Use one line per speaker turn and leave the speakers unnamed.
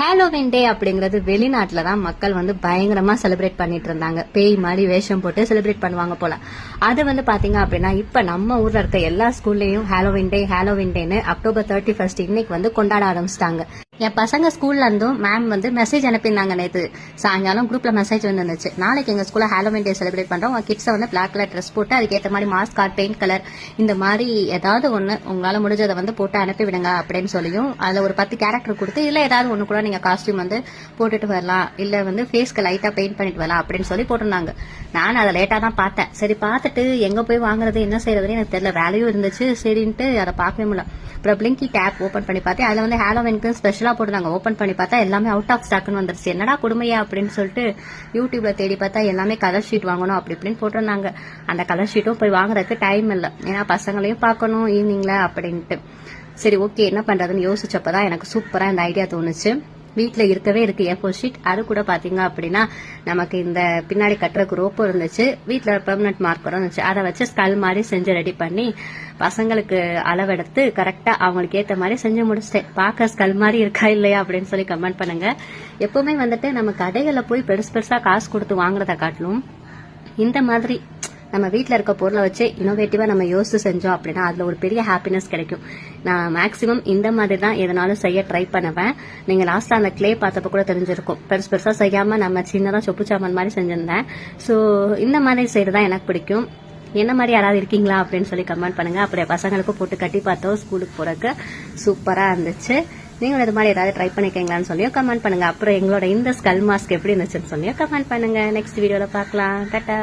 Halloween day அப்படிங்கிறது வெளிநாட்டுல தான் மக்கள் வந்து பயங்கரமா செலிப்ரேட் பண்ணிட்டு இருந்தாங்க. பேய் மாதிரி வேஷம் போட்டு செலிப்ரேட் பண்ணுவாங்க போல. அது வந்து பாத்தீங்க அப்படின்னா இப்ப நம்ம ஊர்ல இருக்க எல்லா ஸ்கூல்லயும் ஹாலோவின் டே ஹாலோவின் டேன்னு அக்டோபர் தேர்ட்டி ஃபர்ஸ்ட் இன்னைக்கு வந்து கொண்டாட ஆரம்பிச்சிட்டாங்க. என் பசங்க ஸ்கூல்ல இருந்தும் மேம் வந்து மெசேஜ் அனுப்பியிருந்தாங்க நேத்து. சாயங்காலம் குரூப்ல மெசேஜ் வந்துருந்துச்சு நாளைக்கு எங்க ஸ்கூல்ல ஹாலோவின் டே செலிப்ரேட் பண்றோம். உங்க கிட்ஸை வந்து பிளாக் கலர் ட்ரெஸ் போட்டு அதுக்கேற்ற மாதிரி மாஸ்க் கார்ட் பெயிண்ட் கலர் இந்த மாதிரி ஏதாவது ஒண்ணு உங்களால முடிஞ்சதை வந்து போட்டு அனுப்பி விடுங்க அப்படின்னு சொல்லியும் அதுல ஒரு பத்து கேரக்டர் கொடுத்து இல்ல ஏதாவது ஒண்ணு கூட நீங்க காஸ்டியூம் வந்து போட்டுட்டு வரலாம். இல்ல வந்து ஃபேஸ்க்கு லைட்டா பெயிண்ட் பண்ணிட்டு வரலாம் அப்படின்னு சொல்லி போட்டிருந்தாங்க. நான் அதை லேட்டா தான் பார்த்தேன். சரி பார்த்துட்டு எங்க போய் வாங்குறது என்ன செய்யறதுன்னு எனக்கு தெரியல. வேலையும் இருந்துச்சு. சரின்ட்டு அதை பார்க்கவே முடியல. அப்புறம் பிளிங்கி டேப் ஓப்பன் பண்ணி பார்த்தேன். அதுல வந்து ஹாலோவெனுக்கு ஸ்பெஷலா போட்டுருந்தாங்க ஓப்பன் பண்ணி பார்த்தா எல்லாமே அவுட் ஆஃப் ஸ்டாக்னு வந்துருச்சு. என்னடா கொடுமையா அப்படின்னு சொல்லிட்டு யூடியூப்ல தேடி பார்த்தா எல்லாமே கலர் ஷீட் வாங்கணும் அப்படி இப்படின்னு போட்டிருந்தாங்க. அந்த கலர் ஷீட்டும் போய் வாங்குறதுக்கு டைம் இல்லை. ஏன்னா பசங்களையும் பார்க்கணும் ஈவினிங்ல அப்படின்ட்டு. சரி ஓகே என்ன பண்றதுன்னு யோசிச்சப்பதான் எனக்கு சூப்பரா இந்த ஐடியா தோணுச்சு. வீட்டில் இருக்கவே இருக்கு. ஏ ஃபோர் ஷீட் அது கூட பாத்தீங்க அப்படின்னா நமக்கு இந்த பின்னாடி கட்டுற ரோப்பும் இருந்துச்சு. வீட்டில் பெர்மனன்ட் மார்க்கரும் இருந்துச்சு. அதை வச்சு ஸ்கல் மாதிரி செஞ்சு ரெடி பண்ணி பசங்களுக்கு அளவெடுத்து கரெக்டா அவங்களுக்கு ஏத்த மாதிரி செஞ்சு முடிச்சிட்டேன். பார்க்க ஸ்கல் மாதிரி இருக்கா இல்லையா அப்படின்னு சொல்லி கமெண்ட் பண்ணுங்க. எப்பவுமே வந்துட்டு நம்ம கடைகளில் போய் பெருசு பெருசா காசு கொடுத்து வாங்குறத காட்டிலும் இந்த மாதிரி நம்ம வீட்டில் இருக்க பொருளை வச்சு இன்னோவேட்டிவாக நம்ம யோசிச்சு செஞ்சோம் அப்படின்னா அதில் ஒரு பெரிய ஹாப்பினஸ் கிடைக்கும். நான் மேக்ஸிமம் இந்த மாதிரி தான் எதனாலும் செய்ய ட்ரை பண்ணுவேன். நீங்கள் லாஸ்ட்டாக அந்த க்ளே பார்த்தப்ப கூட தெரிஞ்சிருக்கும். பெருசு பெருசாக செய்யாமல் நம்ம சின்னதாக சொப்பு சாமான் மாதிரி செஞ்சிருந்தேன். ஸோ இந்த மாதிரி செய்யறதா எனக்கு பிடிக்கும். என்ன மாதிரி யாராவது இருக்கீங்களா அப்படின்னு சொல்லி கமெண்ட் பண்ணுங்கள் அப்படியே பசங்களுக்கும் போட்டு கட்டி பார்த்தோம் ஸ்கூலுக்கு போகிறதுக்கு சூப்பராக இருந்துச்சு. நீங்களும் இது மாதிரி ஏதாவது ட்ரை பண்ணிக்கீங்களான்னு சொல்லியும் கமெண்ட் பண்ணுங்கள் அப்புறம் எங்களோட இந்த ஸ்கல் மாஸ்க் எப்படி இருந்துச்சுன்னு சொல்லியும் கமெண்ட் பண்ணுங்கள் நெக்ஸ்ட் வீடியோவில் பார்க்கலாம். டாட்டா